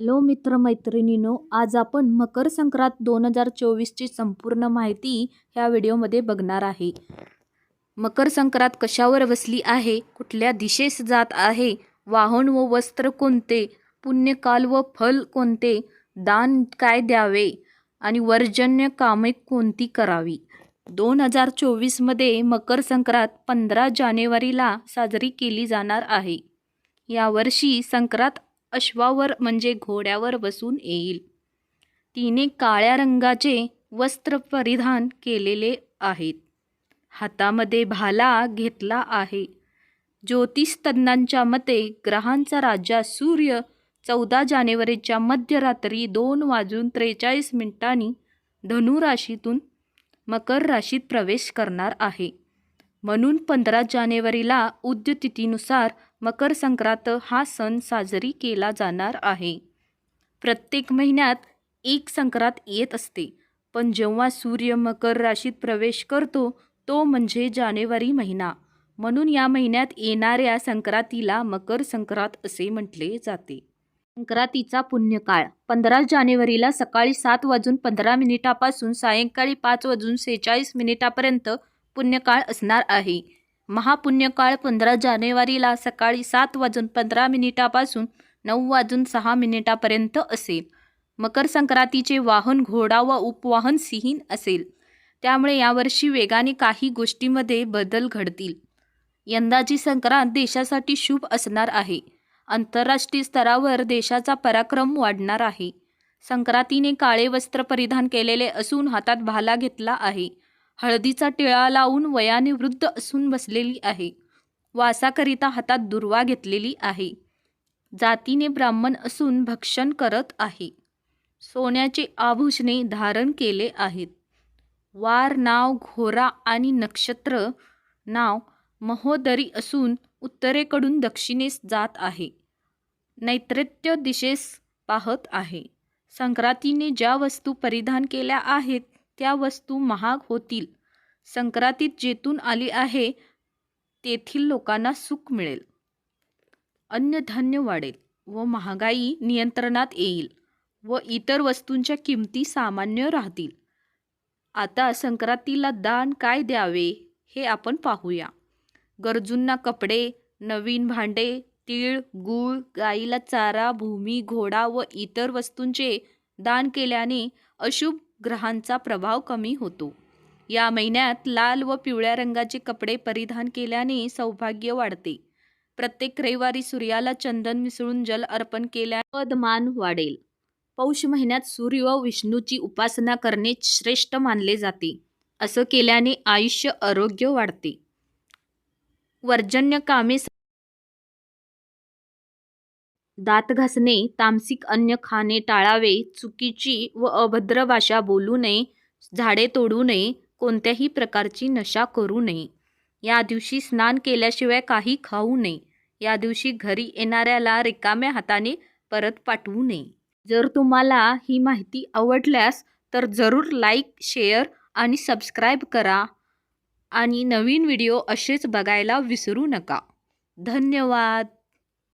Hello मित्रमैत्रिणींनो आज आपण मकर संक्रांत दोन हजार चोवीसची संपूर्ण माहिती ह्या व्हिडिओमध्ये बघणार आहे. मकर संक्रांत कशावर बसली आहे कुठल्या दिशेस जात आहे वाहन व वस्त्र कोणते पुण्यकाल व फल कोणते दान काय द्यावे आणि वर्जन्य कामे कोणती करावी? दोन हजार चोवीसमध्ये मकर संक्रांत पंधरा जानेवारीला साजरी केली जाणार आहे. यावर्षी संक्रांत अश्वावर म्हणजे घोड्यावर बसून येईल. तिने काळ्या रंगाचे वस्त्र परिधान केलेले आहेत. हातामध्ये भाला घेतला आहे. ज्योतिषतज्ञांच्या मते ग्रहांचा राजा सूर्य चौदा जानेवारीच्या मध्यरात्री दोन वाजून त्रेचाळीस मिनिटांनी धनुराशीतून मकर राशीत प्रवेश करणार आहे. म्हणून पंधरा जानेवारीला उद्यतिथीनुसार मकर संक्रांत हा सण साजरी केला जाणार आहे. प्रत्येक महिन्यात एक संक्रांत येत असते पण जेव्हा सूर्य मकर राशीत प्रवेश करतो तो म्हणजे जानेवारी महिना. म्हणून या महिन्यात येणाऱ्या संक्रांतीला मकर संक्रांत असे म्हटले जाते. संक्रांतीचा पुण्यकाळ. पंधरा जानेवारीला सकाळी सात वाजून पंधरा मिनिटापासून सायंकाळी पाच वाजून सेहेचाळीस मिनिटापर्यंत पुण्यकाळ असणार आहे. महापुण्यकाळ पंधरा जानेवारीला सकाळी सात वाजून पंधरा मिनिटापासून नऊ वाजून सहा मिनिटापर्यंत असेल. मकर संक्रांतीचे वाहन घोडा व उपवाहन सिहीन असेल. त्यामुळे यावर्षी वेगाने काही गोष्टीमध्ये बदल घडतील. यंदाची संक्रांत देशासाठी शुभ असणार आहे. आंतरराष्ट्रीय स्तरावर देशाचा पराक्रम वाढणार आहे. संक्रांतीने काळे वस्त्र परिधान केलेले असून हातात भाला घेतला आहे. हळदीचा टिळा लावून वयाने वृद्ध असून बसलेली आहे. वासाकरिता हातात दुर्वा घेतलेली आहे. जातीने ब्राह्मण असून भक्षण करत आहे. सोन्याचे आभूषणे धारण केले आहेत. वार नाव घोरा आणि नक्षत्र नाव महोदरी असून उत्तरेकडून दक्षिणेस जात आहे. नैऋत्य दिशेस पाहत आहे. संक्रांतीने ज्या वस्तू परिधान केल्या आहेत त्या वस्तू महाग होतील. संक्रांतीत जेथून आली आहे तेथील लोकांना सुख मिळेल. अन्नधान्य वाढेल व महागाई नियंत्रणात येईल व इतर वस्तूंच्या किमती सामान्य राहतील. आता संक्रांतीला दान काय द्यावे हे आपण पाहूया. गरजूंना कपडे नवीन भांडे तीळ गूळ गाईला चारा भूमी घोडा व इतर वस्तूंचे दान केल्याने अशुभ ग्रहांचा प्रभाव कमी होतो. या महिन्यात लाल व पिवळ्या रंगाचे कपडे परिधान केल्याने सौभाग्य वाढते. प्रत्येक रविवारी सूर्याला चंदन मिसळून जल अर्पण केल्या पदमान वाढेल. पौष महिन्यात सूर्य व विष्णूची उपासना करणे श्रेष्ठ मानले जाते. असं केल्याने आयुष्य आरोग्य वाढते. वर्जन्य कामे दात घासणे तामसिक अन्न खाणे टाळावे चुकीची व अभद्र भाषा बोलू नये झाडे तोडू नये कोणत्याही प्रकारची नशा करू नये. या दिवशी स्नान केल्याशिवाय काही खाऊ नये. या दिवशी घरी येणाऱ्याला रिकाम्या हाताने परत पाठवू नये. जर तुम्हाला ही माहिती आवडल्यास तर जरूर लाईक शेअर आणि सबस्क्राईब करा आणि नवीन व्हिडिओ असेच बघायला विसरू नका. धन्यवाद!